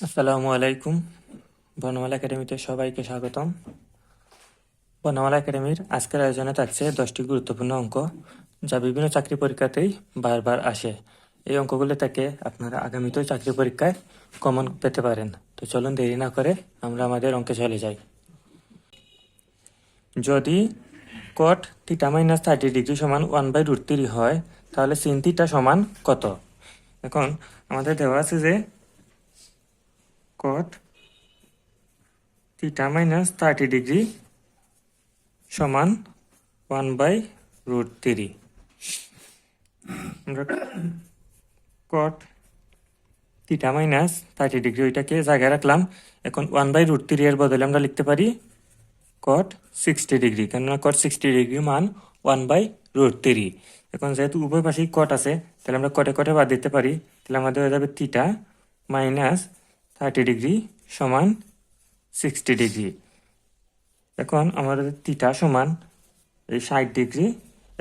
আসসালামু আলাইকুম। বর্ণমালা একাডেমিতে সবাইকে স্বাগতম। বর্ণমালা একাডেমির আজকের আয়োজনে থাকছে দশটি গুরুত্বপূর্ণ অঙ্ক, যা বিভিন্ন চাকরি পরীক্ষাতেই বারবার আসে। এই অঙ্কগুলো থেকে আপনারা আগামীতেও চাকরি পরীক্ষায় কমন পেতে পারেন। তো চলুন দেরি না করে আমরা আমাদের অঙ্কে চলে যাই। যদি cot theta minus thirty degree সমান ওয়ান বাই রুট থ্রি হয়, তাহলে সিন থিটা সমান কত? এখন আমাদের দেওয়া আছে যে cot theta minus 30 ডিগ্রি সমান ওয়ান বাই রুট থ্রি আমরা cot theta minus thirty degree ওইটাকে জায়গায় রাখলাম। এখন ওয়ান বাই রুট থ্রি এর বদলে আমরা লিখতে পারি কট সিক্সটি ডিগ্রি কেননা কট সিক্সটি ডিগ্রি মান ওয়ান বাই রুট থ্রি এখন যেহেতু উভয় পাশেই কট আছে, তাহলে আমরা কটে কটে বাদ দিতে পারি। তাহলে আমাদের হয়ে যাবে থিটা মাইনাস থার্টি ডিগ্রি সমান সিক্সটি ডিগ্রি। এখন আমাদের তিটা সমান এই ষাট ডিগ্রি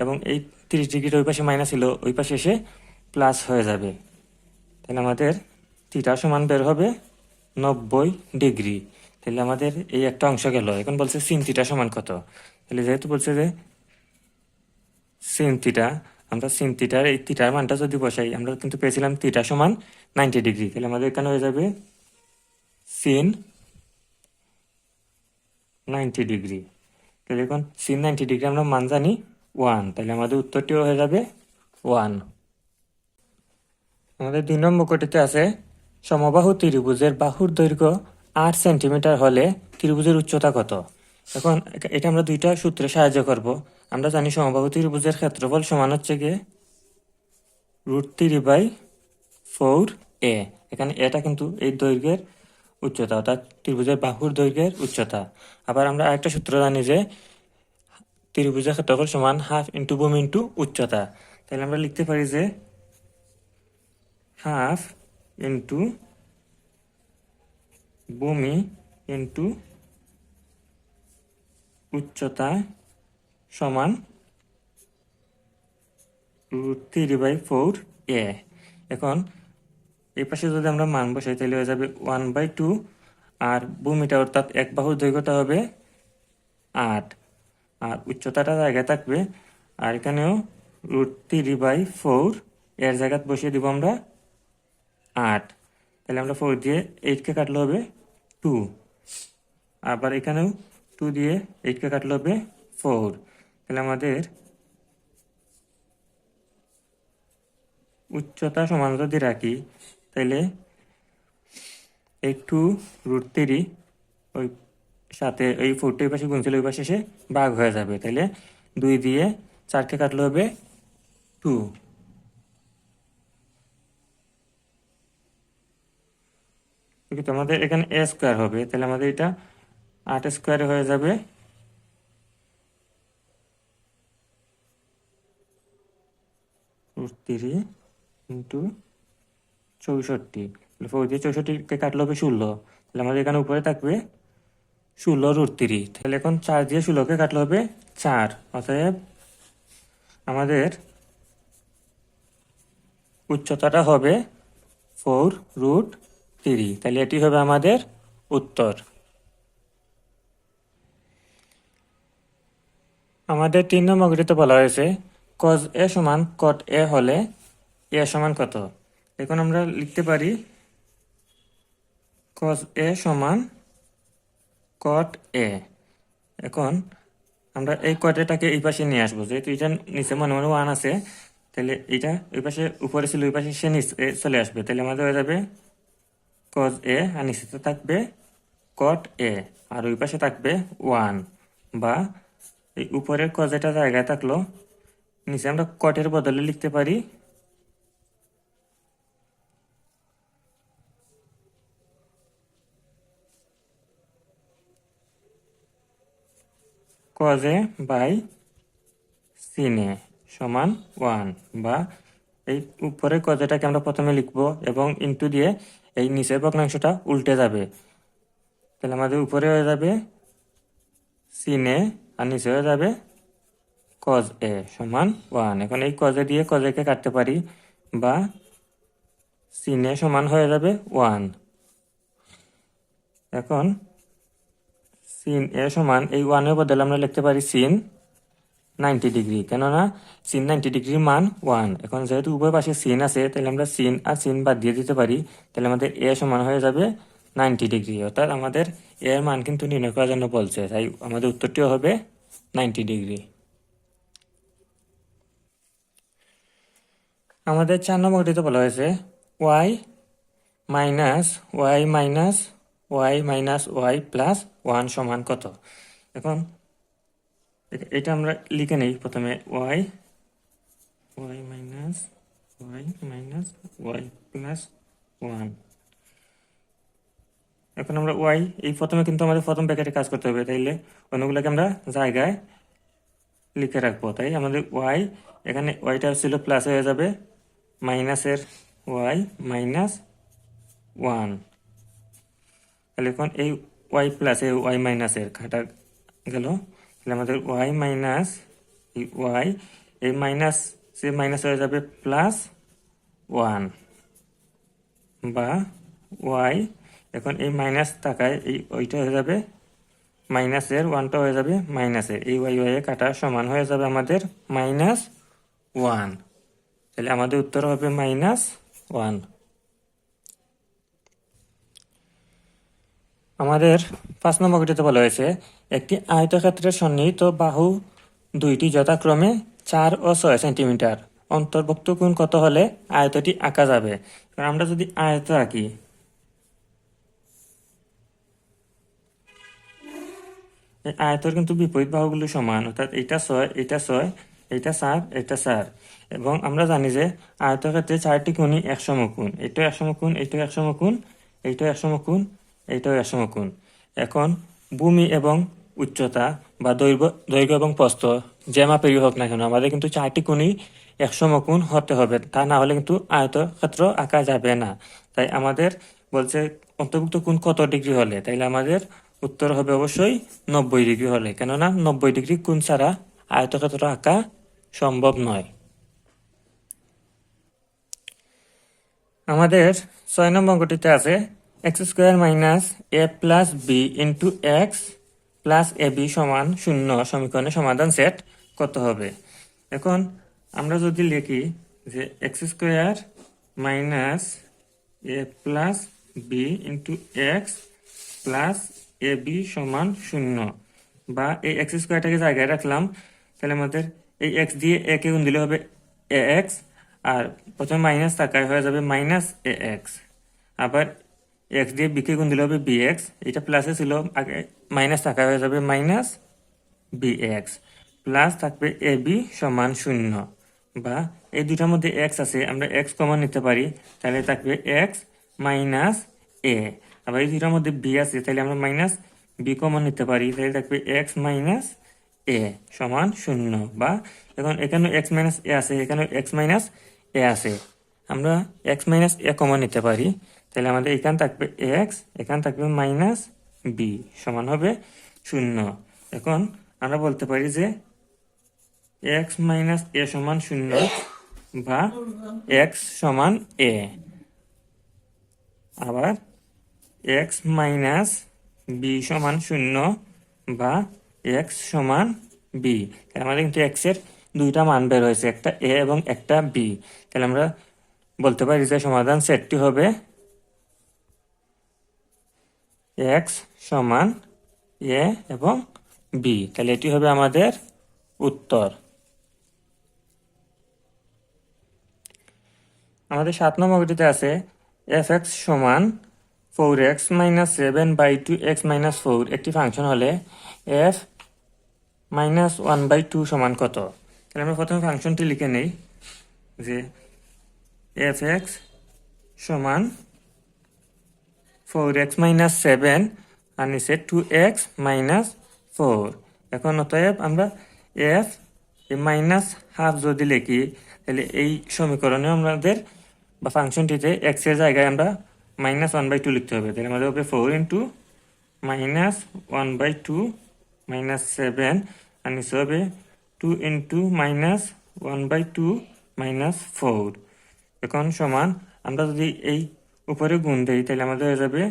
এবং এই তিরিশ ডিগ্রির ওই পাশে মাইনাস ছিল ওই পাশে এসে প্লাস হয়ে যাবে। তাহলে আমাদের তিটা সমান বের হবে নব্বই ডিগ্রি। তাহলে আমাদের এই একটা অংশ গেল। এখন বলছে সিন থিটা সমান কত? তাহলে যেহেতু বলছে যে সিন থিটা, আমরা সিন থিটার এই থিটার মানটা যদি বসাই, আমরা কিন্তু পেয়েছিলাম থিটা সমান নাইনটি ডিগ্রি। তাহলে আমাদের এখানে হয়ে যাবে সিন নাইনটি ডিগ্রি তাহলে এখন সিন নাইনটি ডিগ্রি আমরা মান জানি ওয়ান তাহলে আমাদের উত্তরটিও হয়ে যাবে ওয়ান আমাদের দুই নম্বর কোটিতে আছে, সমবাহু ত্রিভুজের বাহুর দৈর্ঘ্য আট সেন্টিমিটার হলে ত্রিভুজের উচ্চতা কত? এখন এটা আমরা দুইটা সূত্রে সাহায্য করব। আমরা জানি সমবাহু ত্রিভুজের ক্ষেত্রফল সমান হচ্ছে গিয়ে root three by four a এখানে এটা কিন্তু এই দৈর্ঘ্যের উচ্চতা, অর্থাৎ ত্রিভুজের বাহুর দৈর্ঘ্যের উচ্চতা। আবার আমরা আরেকটা সূত্র জানি যে ত্রিভুজের ক্ষেত্রফল সমান হাফ ইন্টু ভূমি ইন্টু উচ্চতা। তাহলে আমরা লিখতে পারি যে হাফ ইন্টু ভূমি ইন্টু উচ্চতা সমান root three by four a. এখন এই পাশে যদি আমরা মান বসাই, তাহলে হয়ে যাবে ওয়ান বাই টু আর ভূমিটা অর্থাৎ এক বাহুর দৈর্ঘ্যটা হবে আট। আর উচ্চতাটা জায়গায় থাকবে, আর এখানেও রুট থ্রি বাই ফোর এর জায়গায় বসিয়ে দিব আমরা আট। তাহলে আমরা ফোর দিয়ে এইটকে কাটলে হবে টু আবার এখানেও টু দিয়ে এইটকে কাটলে হবে ফোর তাহলে আমাদের উচ্চতা সমান যদি রাখি। তাহলে এই টু রুট থ্রি ওই সাথে ওই ফোরটা ওই পাশে গুনছিল ওই পাশে এসে ভাগ হয়ে যাবে। তাহলে দুই দিয়ে চারকে কাটলে হবে টু কিন্তু আমাদের এখানে এ স্কোয়ার হবে তাহলে আমাদের এটা আট স্কোয়ারে হয়ে যাবে। রুট থ্রি ইন্টু চৌষট্টি। ফোর দিয়ে চৌষট্টিকে কাটলে হবে ষোলো। তাহলে আমাদের এখানে উপরে থাকবে ষোলো রুট থ্রি তাহলে এখন চার দিয়ে ষোলোকে কাটলে হবে চার। অতএব আমাদের উচ্চতাটা হবে ফোর রুট থ্রি তাহলে এটি হবে আমাদের উত্তর। আমাদের তিন নম্বরটিতে বলা হয়েছে কজ এ সমান কট এ হলে এ সমান কত? এখন আমরা লিখতে পারি কজ এ সমান কট এ এখন আমরা এই কটেটাকে এই পাশে নিয়ে আসব। যেহেতু এটা নিচে মনে মনে ওয়ান আছে, তাহলে এটা ওই পাশে উপরে ছিল, ওই পাশে সে নিচে চলে আসবে। তাহলে আমাদের হয়ে যাবে কজ এ আর নিচেতে থাকবে কট এ আর ওই পাশে থাকবে ওয়ান বা এই উপরের কজ এটা জায়গায় থাকল, নিচে আমরা কটের বদলে লিখতে পারি কজে বাই সিনে সমান ওয়ান বা এই উপরে কজেটাকে আমরা প্রথমে লিখব এবং ইন্টু দিয়ে এই নিচের ভগ্নাংশটা উল্টে যাবে। তাহলে আমাদের উপরে হয়ে যাবে সিনে আর নিচে হয়ে যাবে কজ এ সমান ওয়ান এখন এই কজে দিয়ে কজেকে কাটতে পারি বা সিনে সমান হয়ে যাবে ওয়ান এখন সিন এ সমান এই ওয়ানের বদলে আমরা লিখতে পারি সিন নাইনটি ডিগ্রি। কেননা সিন নাইনটি ডিগ্রির মান ওয়ান। এখন যেহেতু উভয় পাশে সিন আছে, তাহলে আমরা সিন আর সিন বাদ দিয়ে দিতে পারি। তাহলে আমাদের এ সমান হয়ে যাবে নাইনটি ডিগ্রি। অর্থাৎ আমাদের এর মান কিন্তু নির্ণয় করার জন্য বলছে। তাই আমাদের উত্তরটিও হবে নাইনটি ডিগ্রি। আমাদের চার নম্বরটিতে বলা হয়েছে y minus y minus y minus y plus one সমান কত? এখন এটা আমরা লিখে নেই প্রথমে y y minus y minus y plus one. এখন আমরা ওয়াই, এই প্রথমে কিন্তু আমাদের প্রথম প্যাকেটে কাজ করতে হবে, তাইলে অন্যগুলোকে আমরা জায়গায় লিখে রাখব। তাই আমাদের ওয়াই, এখানে ওয়াইটা ছিল প্লাস হয়ে যাবে মাইনাসের ওয়াই মাইনাস ওয়ান। তাহলে এখন এই ওয়াই প্লাস এই ওয়াই মাইনাসের কাটা গেল। তাহলে আমাদের ওয়াই মাইনাস এই ওয়াই এই মাইনাস সে মাইনাস হয়ে যাবে প্লাস ওয়ান বা ওয়াই এখন এই মাইনাস থাকায় এই ওইটা হয়ে যাবে মাইনাসের ওয়ানটা হয়ে যাবে মাইনাসের এই ওয়াই ওয়াই কাটা সমান হয়ে যাবে আমাদের মাইনাস ওয়ান তাহলে আমাদের উত্তর হবে মাইনাস ওয়ান আমাদের পাঁচ নম্বর ভিডিওতে বলা হয়েছে, একটি আয়তক্ষেত্রের সন্নিহিত বাহু দুইটি যথাক্রমে চার ও ছয় সেন্টিমিটার। অন্তর্ভুক্ত কোণ কত হলে আয়তটি আঁকা যাবে? আমরা যদি আয়ত আঁকি। আয়তের কিন্তু বিপরীত বাহুগুলো সমান, অর্থাৎ এটা ছয় এটা ছয়, এটা চার এটা চার এবং আমরা জানি যে আয়তক্ষেত্রে চারটি কোণই একসম কোণ এটাও একসম কোণ এটাও একসম কোণ এইটাও একসম কোণ এইটাও একসম কোণ এখন ভূমি এবং উচ্চতা বা দৈর্ঘ্য দৈর্ঘ্য এবং প্রস্থ, যে মাপেরই হোক না কেন, আমাদের কিন্তু চারটি কোণই একসম কোণ হতে হবে। তা না হলে কিন্তু আয়তক্ষেত্র আঁকা যাবে না। তাই আমাদের বলছে অন্তর্ভুক্ত কোণ কত ডিগ্রি হলে? তাইলে আমাদের উত্তর হবে অবশ্যই নব্বই ডিগ্রি হলে। কেননা নব্বই ডিগ্রি কোণ ছাড়া আয়তক্ষেত্র আঁকা সম্ভব নয়। আমাদের ছয় নম্বর অঙ্কটিতে আছে x square minus a plus b into x plus a b সমান শূন্য সমীকরণের সমাধান সেট কত হবে? এখন আমরা যদি লিখি যে x square minus a plus b into x plus a b সমান শূন্য বা এই এক্স স্কোয়ারটাকে জায়গায় রাখলাম, তাহলে আমাদের এই এক্স দিয়ে এ কে গুণ দিলে হবে এ এক্স আর প্রথমে মাইনাস থাকায় হয়ে যাবে মাইনাস এ এক্স আবার এক্স দিয়ে বিকে গুণ দিলে হবে বি এক্স এটা প্লাসে ছিল, আগে মাইনাস থাকা হয়ে যাবে মাইনাস বি এক্স প্লাস থাকবে এ বি সমান শূন্য। বা এই দুটার মধ্যে এক্স আছে, আমরা এক্স কমন নিতে পারি, তাহলে থাকবে এক্স মাইনাস এ আবার এই দুটার মধ্যে বি আছে, তাহলে আমরা মাইনাস বি কমন নিতে পারি, তাহলে থাকবে এক্স মাইনাস এ সমান শূন্য। বা এখন এখানে এক্স মাইনাস এ আছে এখানে এক্স মাইনাস এ আছে। আমরা এক্স মাইনাস এ কমন নিতে পারি। তাহলে আমাদের এখান থাকবে এক্স, এখান থাকবে মাইনাস বি, সমান হবে শূন্য। এখন আমরা বলতে পারি যে এক্স মাইনাস এ সমান শূন্য বা এক্স সমান এ। আবার এক্স মাইনাস বি সমান শূন্য বা এক্স সমান বি। তাহলে আমাদের কিন্তু এক্সের দুইটা মান বের হয়েছে, একটা এ এবং একটা বি। তাহলে আমরা বলতে পারি যে সমাধান সেটটি হবে এক্স সমান এ এবং বি তাহলে এটি হবে আমাদের উত্তর। আমাদের সাত নম্বরটিতে আছে এফ এক্স সমান four x minus seven by two x minus four একটি ফাংশন হলে f minus one by two সমান কত? তাহলে আমরা প্রথমে ফাংশনটি লিখে নেই যে এফ এক্স সমান ফোর এক্স মাইনাস সেভেন আর নিচে টু এক্স মাইনাস ফোর এখন অতএব আমরা এফ মাইনাস হাফ যদি লিখি, তাহলে এই সমীকরণে আমাদের বা ফাংশনটিতে এক্সের জায়গায় আমরা মাইনাস ওয়ান বাই টু লিখতে হবে। তাহলে আমাদের হবে four into minus one by two minus seven আর নিচে হবে two into minus one by two minus four এখন সমান আমরা যদি এই উপরে গুণ দেই তাহলে আমাদের হয়ে যাবে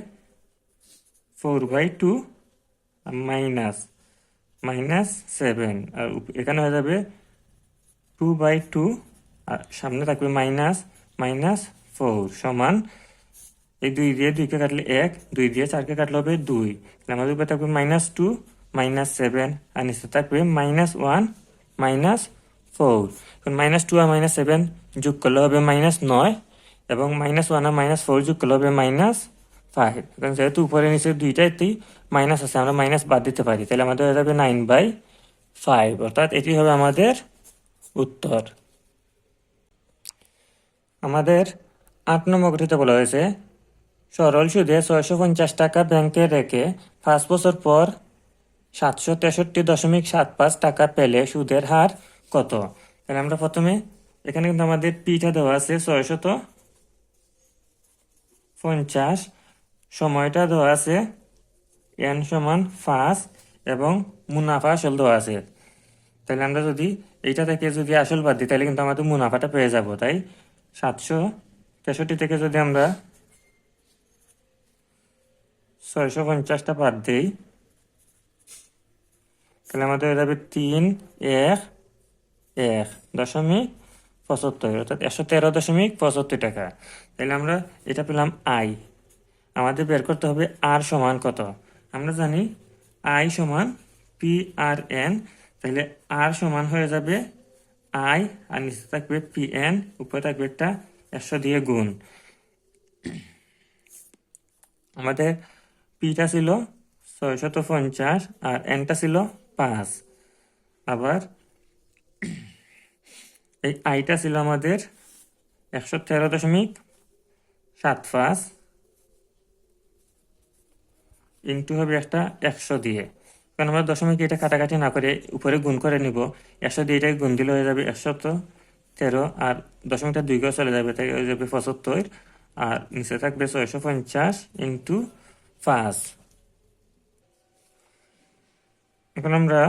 four by two minus minus seven আর এখানে হয়ে যাবে টু বাই টু আর সামনে থাকবে মাইনাস মাইনাস ফোর সমান এই দুই দিয়ে দুইকে কাটলে এক, দুই দিয়ে চারকে কাটলে হবে দুই। আমাদের উপরে থাকবে মাইনাস টু মাইনাস সেভেন আর নিচে থাকবে minus one minus four minus two আর মাইনাস সেভেন যোগ করলে হবে মাইনাস নয়। এবং মাইনাস ওয়ান আর মাইনাস ফোর করলে হবে মাইনাস ফাইভ এখন যেহেতু উপরে নিচে দুইটাতেই মাইনাস আছে, আমরা মাইনাস বাদ দিতে পারি। তাহলে আমাদের হয়ে যাবে নাইন বাই ফাইভ অর্থাৎ এটি হবে আমাদের উত্তর। আমাদের আট নম্বর গঠিতে বলা হয়েছে, সরল সুদে ছয়শো পঞ্চাশ টাকা ব্যাংকে রেখে পাঁচ বছর পর সাতশো তেষট্টি দশমিক সাত পাঁচ টাকা পেলে সুদের হার কত? তাহলে আমরা প্রথমে, এখানে কিন্তু আমাদের পিঠা দেওয়া আছে ছয়শত পঞ্চাশ সময়টা দেওয়া আছে এন সমান পাঁচ এবং মুনাফা আসল দেওয়া আছে। তাহলে আমরা যদি এইটা থেকে যদি আসল বাদ দিই, তাহলে কিন্তু আমাদের মুনাফাটা পেয়ে যাব, তাই? সাতশো তেষট্টি থেকে যদি আমরা ছয়শো পঞ্চাশটা বাদ দিই, তাহলে আমাদের হয়ে যাবে তিন, এক এক দশমিক পঁচাত্তর, অর্থাৎ একশো তেরো দশমিক পঁচাত্তর টাকা। তাহলে আমরা এটা পেলাম আই আমাদের বের করতে হবে আর সমান কত? আমরা জানি আই সমান পি আর এন তাহলে আর সমান হয়ে যাবে আই আর নিচে থাকবে পি এন উপরে থাকবে একটা একশো দিয়ে গুণ। আমাদের পিটা ছিল ছয়শত পঞ্চাশ আর এনটা ছিল পাঁচ। আবার এই আইটা ছিল আমাদের একশো তেরো দশমিক সাত পাঁচ ইন্টু হবে একটা একশো দিয়ে। কারণ আমরা দশমিক এটা কাটাকাটি না করে উপরে গুণ করে নিব। একশো দিয়ে এটাকে গুণ দিলে হয়ে যাবে একশো তো তেরো, আর দশমিকটা দুই করে চলে যাবে, তাই হয়ে যাবে পঁচাত্তর, আর নিচে থাকবে ছয়শো পঞ্চাশ ইন্টু পাঁচ। এখন আমরা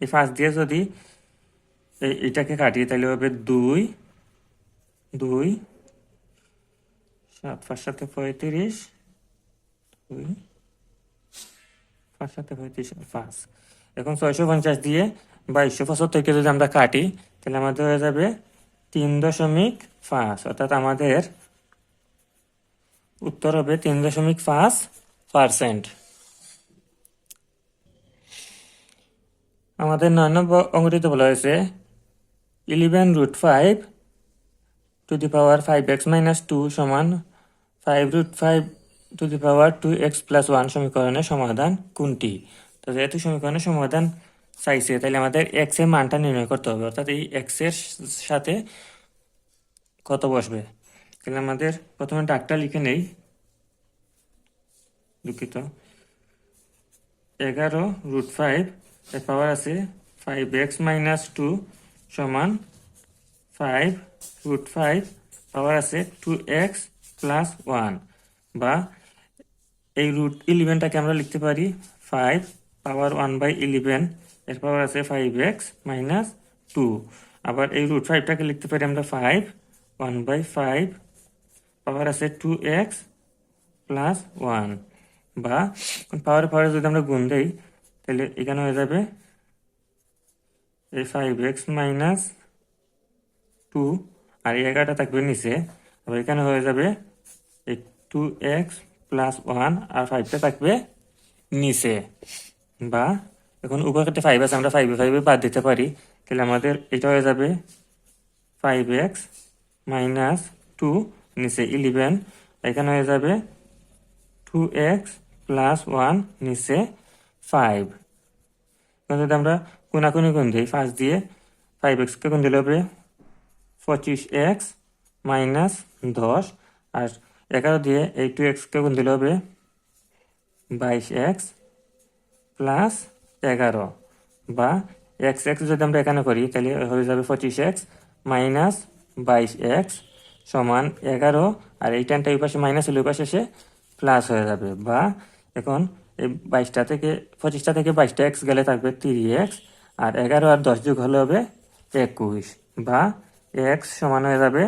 এই পাঁচ দিয়ে যদি এটাকে কাটি তাহলে হবে দুই দুই, সাত, পাঁচ সাথে পঁয়ত্রিশ, দুই, পাঁচ সাথে পঁয়ত্রিশ, পাঁচ। এখন ছয়শো পঞ্চাশ দিয়ে বাইশশো পঁচাত্তর পঁচাত্তরকে যদি আমরা কাটি, তাহলে আমাদের হয়ে যাবে তিন দশমিক পাঁচ। অর্থাৎ আমাদের উত্তর হবে তিন দশমিক পাঁচ পার্সেন্ট। আমাদের নয় নম্বর অঙ্কটিতে বলা হয়েছে eleven root five to the power five x minus two সমান five root five to the power two x plus one সমীকরণের সমাধান কোনটি? তো যেহেতু সমীকরণের সমাধান চাইছে তাহলে আমাদের এক্সের মানটা নির্ণয় করতে হবে। অর্থাৎ এই এক্সের সাথে কত বসবে? তাহলে আমাদের প্রথমে ডাকটা লিখে নেই। দুঃখিত। এগারো রুট ফাইভ এর পাওয়ার আছে ফাইভ এক্স মাইনাস টু সমান ফাইভ রুট ফাইভ পাওয়ার আছে টু এক্স প্লাস ওয়ান বা এই রুট ইলেভেনটাকে আমরা লিখতে পারি five power one by eleven এর পাওয়ার আছে ফাইভ এক্স মাইনাস টু আবার এই রুট ফাইভটাকে লিখতে পারি আমরা five one by five power আছে টু এক্স প্লাস ওয়ান বা পাওয়ার পাওয়ারে যদি আমরা গুণ দেই, তাহলে এখানে হয়ে যাবে এই ফাইভ এক্স মাইনাস টু আর এই এগারোটা থাকবে নিচে। এখানে হয়ে যাবে টু এক্স প্লাস ওয়ান আর ফাইভটা থাকবে নিচে। বা এখন উপর ফাইভ আছে, আমরা ফাইভে ফাইভে বাদ দিতে পারি। তাহলে আমাদের এটা হয়ে যাবে ফাইভ এক্স মাইনাস টু নিচে ইলেভেন এখানে হয়ে যাবে টু এক্স প্লাস ওয়ান নিচে ফাইভ যদি আমরা কোনাকুনি গুণ দিই ফার্স্ট দিয়ে ফাইভ এক্সকে গুণ দিলে হবে পঁচিশ এক্স মাইনাস দশ, আর এগারো দিয়ে এই টু এক্সকে গুণ দিলে হবে বাইশ এক্স প্লাস এগারো, বা এক্স এক্স যদি আমরা এখানে করি, তাহলে হয়ে যাবে পঁচিশ এক্স মাইনাস বাইশ এক্স সমান এগারো, আর এই টেনটা ওই পাশে মাইনাস হলে ওই পাশে এসে প্লাস হয়ে যাবে, বা এখন এই বাইশটা থেকে, পঁচিশটা থেকে বাইশটা এক্স গেলে থাকবে তিরিশ এক্স, আর এগারো আর দশ যোগ হলে হবে একুশ, বা এক্স সমান হয়ে যাবে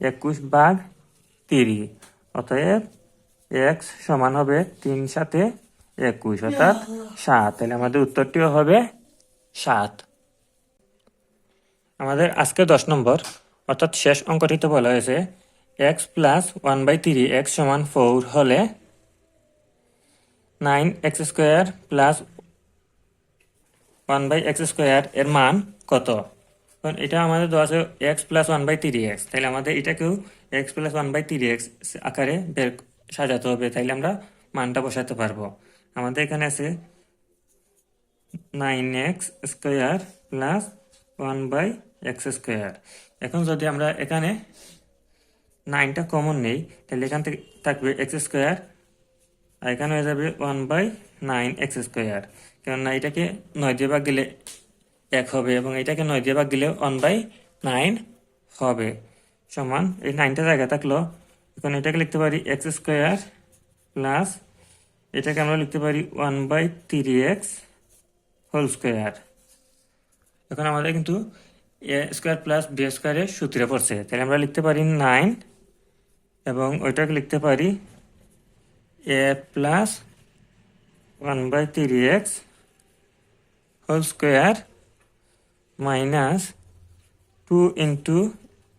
একুশ ভাগ তিরিশ অতএব এক্স সমান হবে তিন সাথে একুশ, অর্থাৎ সাত। তাহলে আমাদের উত্তরটিও হবে সাত। আমাদের আজকে দশ নম্বর, অর্থাৎ শেষ অঙ্কটিতে বলা হয়েছে x plus one by three x সমান ফোর হলে nine x square plus one by x square এর মান কত? কারণ এটা আমাদের দেওয়া আছে x plus one by three x তাহলে আমাদের এটাকেও x plus one by three x আকারে বের সাজাতে হবে, তাইলে আমরা মানটা বসাতে পারব। আমাদের এখানে আছে nine x square plus one by x square এখন যদি আমরা এখানে নাইনটা কমন নেই তাহলে এখান থেকে থাকবে এক্স স্কোয়ার আর এখানে হয়ে যাবে one by nine x square কেননা এটাকে নয় দিয়ে ভাগ গেলে এক হবে এবং এটাকে নয় দিয়ে ভাগ গেলে ওয়ান বাই নাইন হবে। সমান, এই নাইনটা জায়গা থাকল, এখন এটাকে লিখতে পারি এক্স স্কোয়ার প্লাস এটাকে আমরা লিখতে পারি one by three x whole square এখন আমাদের কিন্তু এ স্কোয়ার প্লাস বি স্কোয়ারের সূত্রে পড়ছে। তাহলে আমরা লিখতে পারি নাইন এবং ওইটাকে লিখতে পারি a plus one by three x whole square minus two into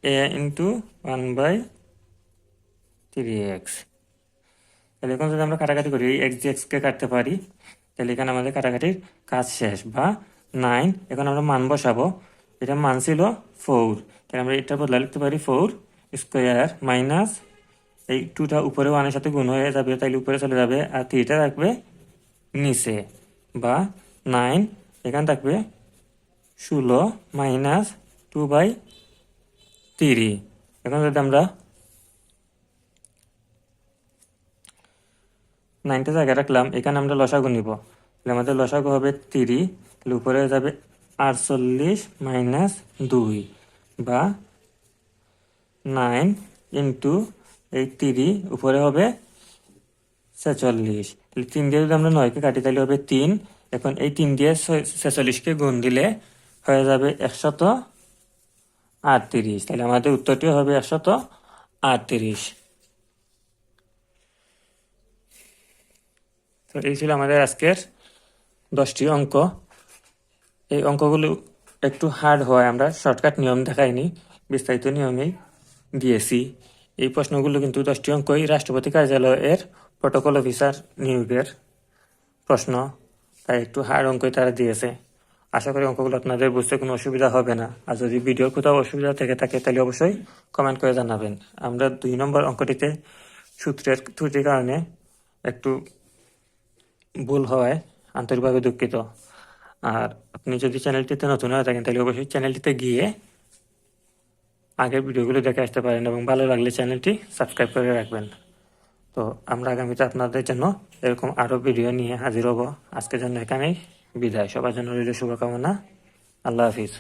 a into one by three x তাহলে এখন যদি আমরা কাটাকাটি করি, এই এক্স এক্সকে কাটতে পারি, তাহলে এখানে আমাদের কাটাকাটির কাজ শেষ বা নাইন এখন আমরা মান বসাবো। এটা মান ছিল ফোর তাহলে আমরা এটা বদলা লিখতে পারি ফোর স্কোয়ার মাইনাস এই টুটা উপরে ওয়ানের সাথে গুণ হয়ে যাবে, তাইলে উপরে চলে যাবে, আর থ্রিটা থাকবে নিচে। বা নাইন এখানে থাকবে ষোলো মাইনাস টু বাই থ্রি এখন যদি আমরা নাইনটা জায়গায় রাখলাম, এখানে আমরা লসাগু নিব। তাহলে আমাদের লসাগু হবে তিরি, তাহলে উপরে যাবে আটচল্লিশ মাইনাস দুই বা নাইন ইন্টু এই তিরি, উপরে হবে ছেচল্লিশ। তিন দিয়ে যদি আমরা নয়কে কাটি, তাহলে হবে তিন। এখন এই তিন দিয়ে ছেচল্লিশকে গুণ দিলে হয়ে যাবে একশত আটত্রিশ। তাহলে আমাদের উত্তরটি হবে একশত আটত্রিশ। তো এই ছিল আমাদের আজকের দশটি অঙ্ক। এই অঙ্কগুলো একটু হার্ড হয়, আমরা শর্টকাট নিয়ম দেখাইনি, বিস্তারিত নিয়মেই দিয়েছি। এই প্রশ্নগুলো কিন্তু দশটি অঙ্কই রাষ্ট্রপতি কার্যালয়ের প্রটোকল অফিসার নিয়োগের প্রশ্ন, তাই একটু হার্ড অঙ্কই তারা দিয়েছে। আশা করি অঙ্কগুলো আপনাদের বুঝতে কোনো অসুবিধা হবে না। আর যদি ভিডিওর কোথাও অসুবিধা থেকে থাকে, তাহলে অবশ্যই কমেন্ট করে জানাবেন। আমরা দুই নম্বর অঙ্কটিতে সূত্রের ত্রুটির কারণে একটু ভুল হওয়ায় আন্তরিকভাবে দুঃখিত। আর আপনি যদি চ্যানেলটিতে নতুন হয়ে থাকেন, তাহলে অবশ্যই চ্যানেলটিতে গিয়ে আগের ভিডিওগুলো দেখে আসতে পারেন এবং ভালো লাগলে চ্যানেলটি সাবস্ক্রাইব করে রাখবেন। তো আমরা আগামীতে আপনাদের জন্য এরকম আরও ভিডিও নিয়ে হাজির হব। আজকের জন্য এখানেই। বিদায় সবার জন্য শুভকামনা। আল্লাহ হাফিজ।